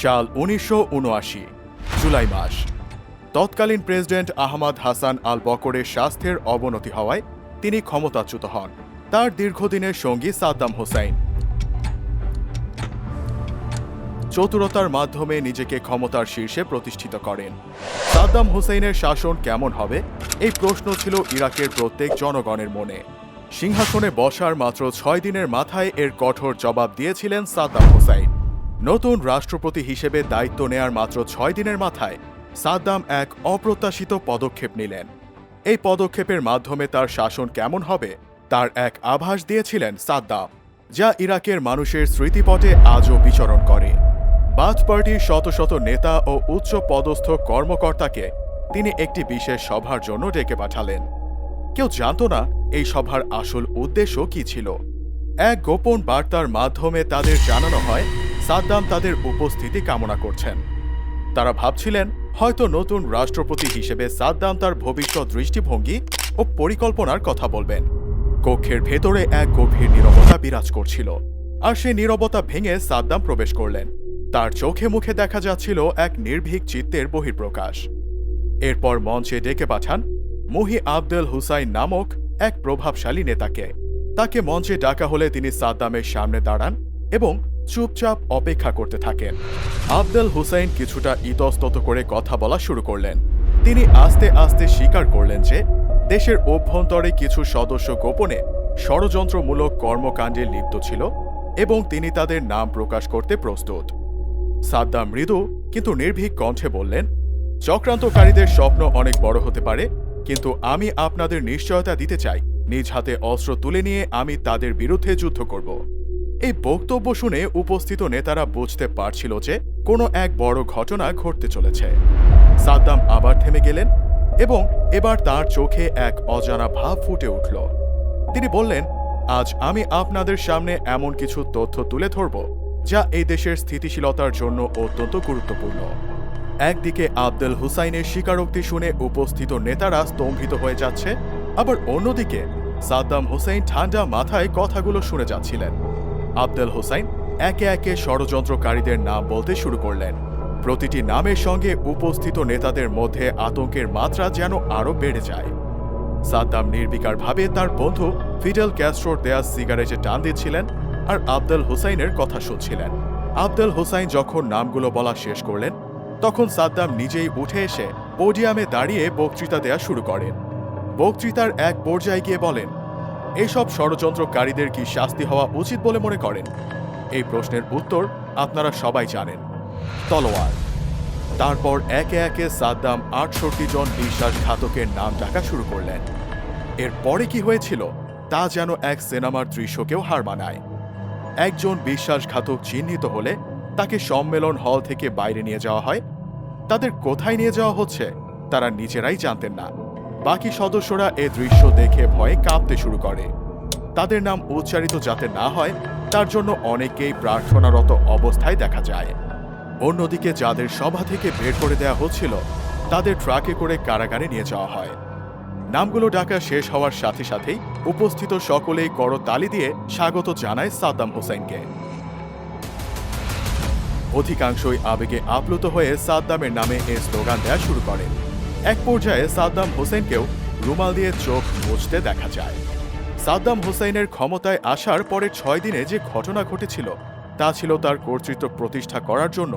সাল উনিশশো উনআশি, জুলাই মাস। তৎকালীন প্রেসিডেন্ট আহমদ হাসান আল বকরের স্বাস্থ্যের অবনতি হওয়ায় তিনি ক্ষমতাচ্যুত হন। তার দীর্ঘদিনের সঙ্গী সাদ্দাম হোসাইন চতুরতার মাধ্যমে নিজেকে ক্ষমতার শীর্ষে প্রতিষ্ঠিত করেন। সাদ্দাম হুসেইনের শাসন কেমন হবে? এই প্রশ্ন ছিল ইরাকের প্রত্যেক জনগণের মনে। সিংহাসনে বসার মাত্র ছয় দিনের মাথায় এর কঠোর জবাব দিয়েছিলেন সাদ্দাম হুসাইন নতুন রাষ্ট্রপতি হিসেবে দায়িত্ব নেয়ার মাত্র ছয় দিনের মাথায় সাদ্দাম এক অপ্রত্যাশিত পদক্ষেপ নিলেন। এই পদক্ষেপের মাধ্যমে তার শাসন কেমন হবে, তার এক আভাস দিয়েছিলেন সাদ্দাম, যা ইরাকের মানুষের স্মৃতিপটে আজও বিচরণ করে। বাথ পার্টির শত শত নেতা ও উচ্চ পদস্থ কর্মকর্তাকে তিনি একটি বিশেষ সভার জন্য ডেকে পাঠালেন। কেউ জানত না এই সভার আসল উদ্দেশ্য কি ছিল। এক গোপন বার্তার মাধ্যমে তাদের জানানো হয় সাদ্দাম তাদের উপস্থিতি কামনা করছেন। তারা ভাবছিলেন, হয়তো নতুন রাষ্ট্রপতি হিসেবে সাদ্দাম তার ভবিষ্যৎ দৃষ্টিভঙ্গি ও পরিকল্পনার কথা বলবেন। কক্ষের ভেতরে এক গভীর নীরবতা বিরাজ করছিল, আর সেই নীরবতা ভেঙে সাদ্দাম প্রবেশ করলেন। তার চোখে মুখে দেখা যাচ্ছিল এক নির্ভীক চিত্তের বহির্প্রকাশ এরপর মঞ্চে ডেকে পাঠান মুহি আবদেল হুসাইন নামক এক প্রভাবশালী নেতাকে। তাকে মঞ্চে ডাকা হলে তিনি সাদ্দামের সামনে দাঁড়ান এবং চুপচাপ অপেক্ষা করতে থাকেন। আবদেল হুসাইন কিছুটা ইতস্তত করে কথা বলা শুরু করলেন। তিনি আস্তে আস্তে স্বীকার করলেন যে, দেশের অভ্যন্তরে কিছু সদস্য গোপনে ষড়যন্ত্রমূলক কর্মকাণ্ডে লিপ্ত ছিল এবং তিনি তাদের নাম প্রকাশ করতে প্রস্তুত। সাদ্দাম মৃদু কিন্তু নির্ভীক কণ্ঠে বললেন, চক্রান্তকারীদের স্বপ্ন অনেক বড় হতে পারে, কিন্তু আমি আপনাদের নিশ্চয়তা দিতে চাই। নিজ হাতে অস্ত্র তুলে নিয়ে আমি তাদের বিরুদ্ধে যুদ্ধ করব। এই বক্তব্য শুনে উপস্থিত নেতারা বুঝতে পারছিল যে কোনো এক বড় ঘটনা ঘটতে চলেছে। সাদ্দাম আবার থেমে গেলেন এবং এবার তার চোখে এক অজানা ভাব ফুটে উঠল। তিনি বললেন, আজ আমি আপনাদের সামনে এমন কিছু তথ্য তুলে ধরব যা এই দেশের স্থিতিশীলতার জন্য অত্যন্ত গুরুত্বপূর্ণ। একদিকে আব্দুল হুসাইনের স্বীকারোক্তি শুনে উপস্থিত নেতারা স্তম্ভিত হয়ে যাচ্ছে, আবার অন্যদিকে সাদ্দাম হুসাইন ঠান্ডা মাথায় কথাগুলো শুনে যাচ্ছিলেন। আবদেল হোসাইন একে একে ষড়যন্ত্রকারীদের নাম বলতে শুরু করলেন। প্রতিটি নামের সঙ্গে উপস্থিত নেতাদের মধ্যে আতঙ্কের মাত্রা যেন আরও বেড়ে যায়। সাদ্দাম নির্বিকারভাবে তার বন্ধু ফিডেল ক্যাস্ট্রোর দেয়া সিগারেটে টান দিচ্ছিলেন আর আবদেল হুসাইনের কথা শুনছিলেন। আবদেল হুসাইন যখন নামগুলো বলা শেষ করলেন, তখন সাদ্দাম নিজেই উঠে এসে পোডিয়ামে দাঁড়িয়ে বক্তৃতা দেয়া শুরু করেন। বক্তৃতার এক পর্যায়ে গিয়ে বলেন এইসব ষড়যন্ত্রকারীদের কি শাস্তি হওয়া উচিত বলে মনে করেন? এই প্রশ্নের উত্তর আপনারা সবাই জানেন। তলোয়ার। তারপর একে একে সাদ্দাম আটষট্টি জন বিশ্বাসঘাতকের নাম ডাকা শুরু করলেন। এরপরে কি হয়েছিল তা যেন এক সিনেমার দৃশ্যকেও হার মানায়। একজন বিশ্বাসঘাতক চিহ্নিত হলে তাকে সম্মেলন হল থেকে বাইরে নিয়ে যাওয়া হয়। তাদের কোথায় নিয়ে যাওয়া হচ্ছে তারা নিজেরাই জানতেন না। বাকি সদস্যরা এ দৃশ্য দেখে ভয়ে কাঁপতে শুরু করে। তাদের নাম উচ্চারিত যাতে না হয়, তার জন্য অনেকেই প্রার্থনারত অবস্থায় দেখা যায়। অন্যদিকে যাদের সভা থেকে বের করে দেয়া হচ্ছিল, তাদের ট্রাকে করে কারাগারে নিয়ে যাওয়া হয়। নামগুলো ডাকা শেষ হওয়ার সাথে সাথেই উপস্থিত সকলেই করতালি দিয়ে স্বাগত জানায় সাদ্দাম হোসেনকে। অধিকাংশই আবেগে আপ্লুত হয়ে সাদ্দামের নামে এ স্লোগান দেওয়া শুরু করে এক পর্যায়ে সাদ্দাম হোসেনকেও রুমাল দিয়ে চোখ মুছতে দেখা যায়। সাদ্দাম হোসেনের ক্ষমতায় আসার পরে ছয় দিনে যে ঘটনা ঘটেছিল, তা ছিল তার কর্তৃত্ব প্রতিষ্ঠা করার জন্য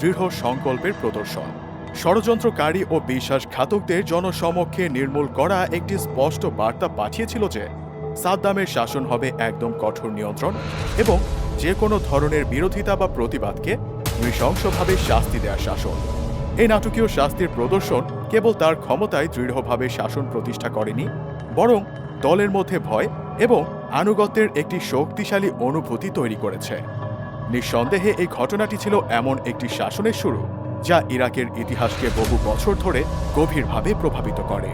দৃঢ় সংকল্পের প্রদর্শন। ষড়যন্ত্রকারী ও বিশ্বাসঘাতকদের জনসমক্ষে নির্মূল করা একটি স্পষ্ট বার্তা পাঠিয়েছিল যে, সাদ্দামের শাসন হবে একদম কঠোর নিয়ন্ত্রণ এবং যে কোনো ধরনের বিরোধিতা বা প্রতিবাদকে নৃশংসভাবে শাস্তি দেওয়ার শাসন। এই নাটকীয় শাস্তির প্রদর্শন কেবল তার ক্ষমতায় দৃঢ়ভাবে শাসন প্রতিষ্ঠা করেনি, বরং দলের মধ্যে ভয় এবং আনুগত্যের একটি শক্তিশালী অনুভূতি তৈরি করেছে। নিঃসন্দেহে এই ঘটনাটি ছিল এমন একটি শাসনের শুরু, যা ইরাকের ইতিহাসকে বহু বছর ধরে গভীরভাবে প্রভাবিত করে।